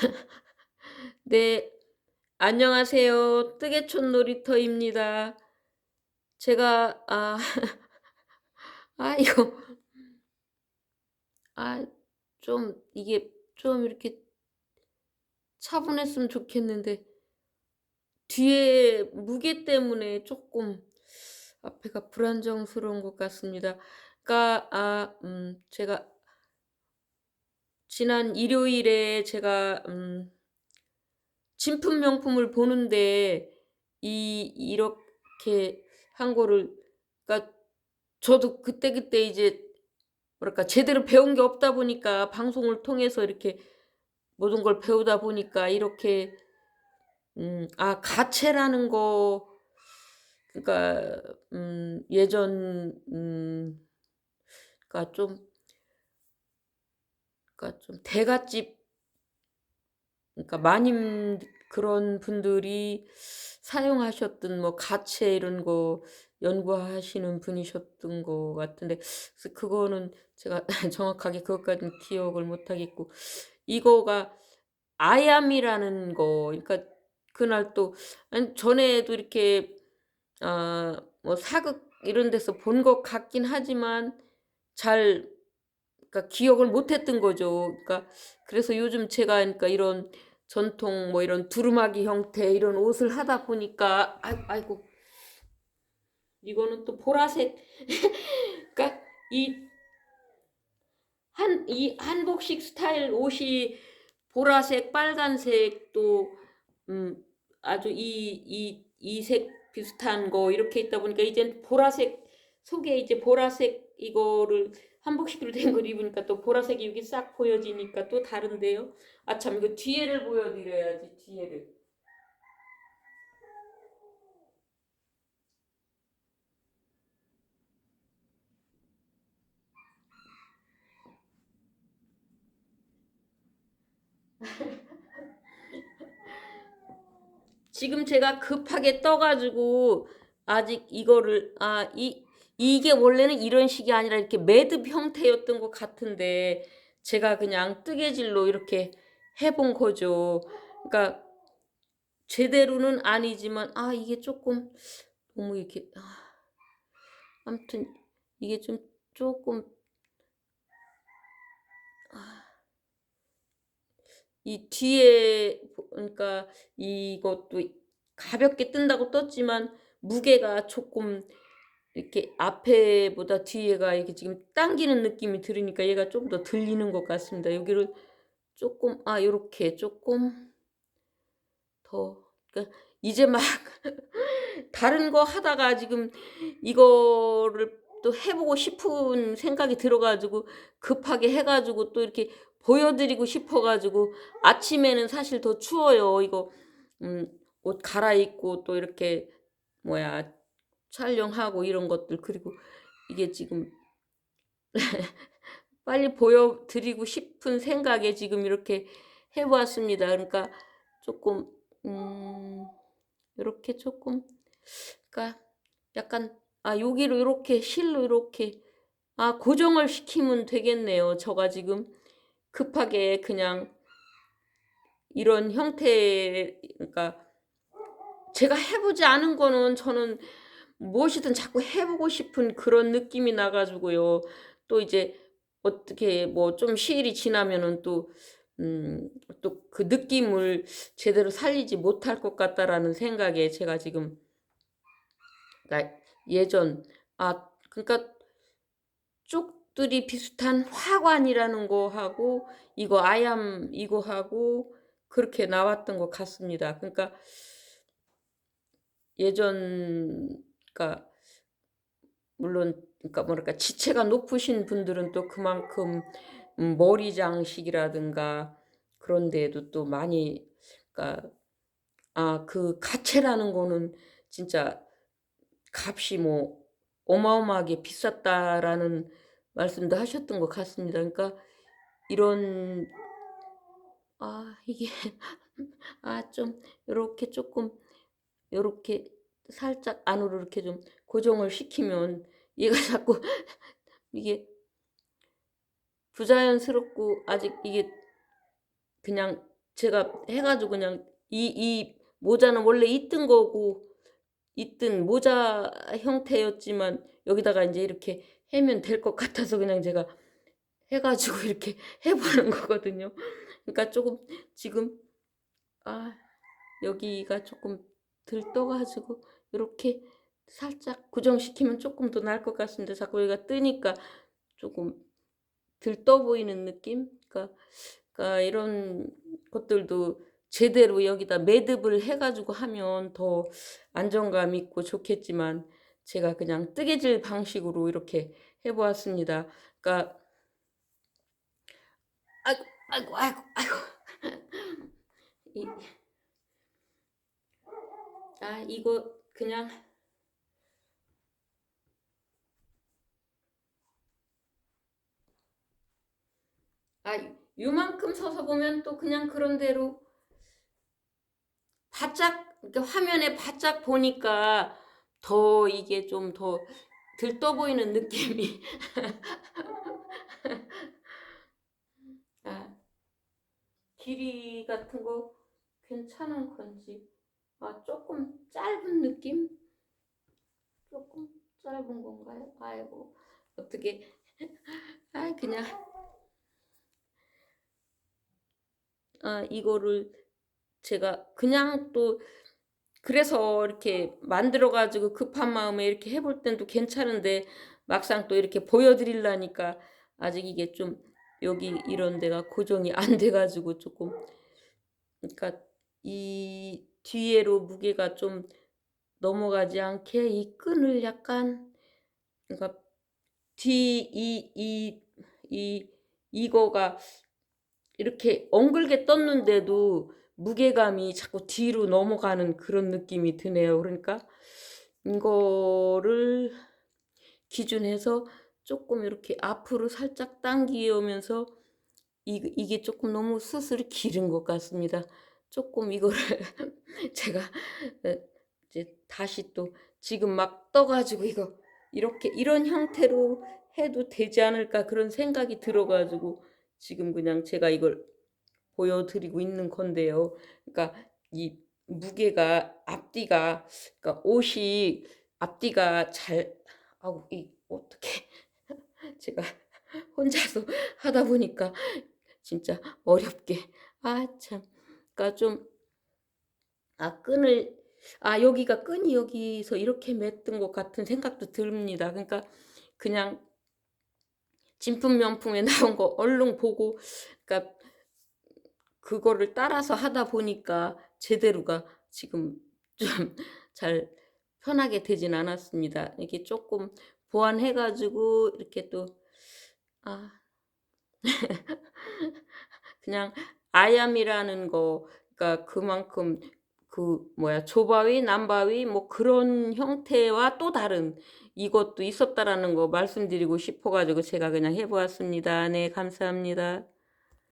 네, 안녕하세요. 뜨개촌 놀이터입니다. 제가 아, 아 이거 아 좀 이게 좀 이렇게 차분했으면 좋겠는데 뒤에 무게 때문에 조금 앞에가 불안정스러운 것 같습니다. 그러니까 아, 음, 제가 지난 일요일에 제가 음, 진품 명품을 보는데 이 이렇게 한 거를 그러니까 저도 그때 그때 이제 뭐랄까 제대로 배운 게 없다 보니까 방송을 통해서 이렇게 모든 걸 배우다 보니까 이렇게 음, 아, 가채라는 거 그러니까 음, 예전 음, 그러니까 좀 그러니까 좀 대갓집 그러니까 마님 그런 분들이 사용하셨던 뭐 가채 이런 거 연구하시는 분이셨던 것 같은데 그래서 그거는 제가 정확하게 그것까지는 기억을 못 하겠고 이거가 아얌이라는 거 그러니까 그날 또 전에도 이렇게 아뭐 사극 이런 데서 본 것 같긴 하지만 잘 그러니까 기억을 못 했던 거죠. 그러니까 그래서 요즘 제가 그러니까 이런 전통 뭐 이런 두루마기 형태 이런 옷을 하다 보니까 아이 아이고 이거는 또 보라색 그러니까 이 한 이 한복식 스타일 옷이 보라색, 빨간색 또 음, 아주 이 이 이 색 비슷한 거 이렇게 있다 보니까 이젠 보라색 속에 이제 보라색 이거를 한복식으로 된 걸 입으니까 또 보라색이 여기 싹 보여지니까 또 다른데요. 아 참 이거 뒤에를 보여드려야지 뒤에를. 지금 제가 급하게 떠가지고 아직 이거를 아이 이게 원래는 이런 식이 아니라 이렇게 매듭 형태였던 것 같은데 제가 그냥 뜨개질로 이렇게 해본 거죠. 그러니까 제대로는 아니지만 아 이게 조금 너무 이렇게 아, 아무튼 이게 좀 조금 아, 이 뒤에 그러니까 이것도 가볍게 뜬다고 떴지만 무게가 조금 이렇게 앞에보다 뒤에가 이렇게 지금 당기는 느낌이 들으니까 얘가 좀 더 들리는 것 같습니다. 여기를 조금 아 요렇게 조금 더 그러니까 이제 막 다른 거 하다가 지금 이거를 또 해보고 싶은 생각이 들어가지고 급하게 해가지고 또 이렇게 보여드리고 싶어가지고 아침에는 사실 더 추워요. 이거 음, 옷 갈아입고 또 이렇게 뭐야 촬영하고 이런 것들 그리고 이게 지금 빨리 보여드리고 싶은 생각에 지금 이렇게 해보았습니다. 그러니까 조금 음, 이렇게 조금 그러니까 약간 아 여기로 이렇게 실로 이렇게 아 고정을 시키면 되겠네요. 저가 지금 급하게 그냥 이런 형태 그러니까 제가 해보지 않은 거는 저는 무엇이든 자꾸 해보고 싶은 그런 느낌이 나가지고요. 또 이제 어떻게 뭐 좀 시일이 지나면은 또 음, 또 그 느낌을 제대로 살리지 못할 것 같다라는 생각에 제가 지금 그러니까 예전 아 그러니까 쪽들이 비슷한 화관이라는 거 하고 이거 아얌 이거 하고 그렇게 나왔던 것 같습니다. 그러니까 예전 그러니까 물론 그러니까 뭐랄까 지체가 높으신 분들은 또 그만큼 음, 머리 장식이라든가 그런 데에도 또 많이 그러니까 아 그 가채라는 거는 진짜 값이 뭐 어마어마하게 비쌌다라는 말씀도 하셨던 것 같습니다. 그러니까 이런 아 이게 아좀 요렇게 조금 요렇게 살짝 안으로 이렇게 좀 고정을 시키면 얘가 자꾸 이게 부자연스럽고 아직 이게 그냥 제가 해가지고 그냥 이, 이 모자는 원래 있던 거고 있던 모자 형태였지만 여기다가 이제 이렇게 해면 될 것 같아서 그냥 제가 해가지고 이렇게 해보는 거거든요. 그러니까 조금 지금 아 여기가 조금 들떠가지고 이렇게 살짝 고정시키면 조금 더 나을 것 같습니다. 자꾸 여기가 뜨니까 조금 들떠 보이는 느낌? 그러니까, 그러니까 이런 것들도 제대로 여기다 매듭을 해가지고 하면 더 안정감 있고 좋겠지만 제가 그냥 뜨개질 방식으로 이렇게 해보았습니다. 그러니까 아이고 아이고 아이고 아이고 이, 아 이거 그냥 아 요만큼 서서 보면 또 그냥 그런 대로 바짝 이렇게 화면에 바짝 보니까 더 이게 좀 더 들떠 보이는 느낌이. 아 길이 같은 거 괜찮은 건지 아 조금 짧은 느낌? 조금 짧은 건가요? 아이고 어떻게 아 그냥. 아 이거를 제가 그냥 또 그래서 이렇게 만들어 가지고 급한 마음에 이렇게 해볼 땐또 괜찮은데 막상 또 이렇게 보여드리려니까 아직 이게 좀 여기 이런 데가 고정이 안 돼 가지고 조금. 그러니까 이 뒤에로 무게가 좀 넘어가지 않게 이 끈을 약간 그러니까 뒤 이 이 이 이거가 이렇게 엉글게 떴는데도 무게감이 자꾸 뒤로 넘어가는 그런 느낌이 드네요. 그러니까 이거를 기준해서 조금 이렇게 앞으로 살짝 당기면서 이, 이게 조금 너무 수술이 길은 것 같습니다. 조금 이거를 제가 어, 이제 다시 또 지금 막 떠가지고 이거 이렇게 이런 형태로 해도 되지 않을까 그런 생각이 들어가지고 지금 그냥 제가 이걸 보여드리고 있는 건데요. 그러니까 이 무게가 앞뒤가 그러니까 옷이 앞뒤가 잘 아우 이 어떻게 제가 혼자서 하다 보니까 진짜 어렵게. 아 참 그러니까 좀 아 끈을 아 여기가 끈이 여기서 이렇게 맸던 것 같은 생각도 듭니다. 그러니까 그냥 진품 명품에 나온 거 얼른 보고 그러니까 그거를 따라서 하다 보니까 제대로가 지금 좀 잘 편하게 되진 않았습니다. 이게 조금 보완해 가지고 이렇게 또 아 그냥 아얌이라는 거 그러니까 그만큼 그 뭐야 조바위 남바위 뭐 그런 형태와 또 다른 이것도 있었다라는 거 말씀드리고 싶어 가지고 제가 그냥 해 보았습니다. 네, 감사합니다.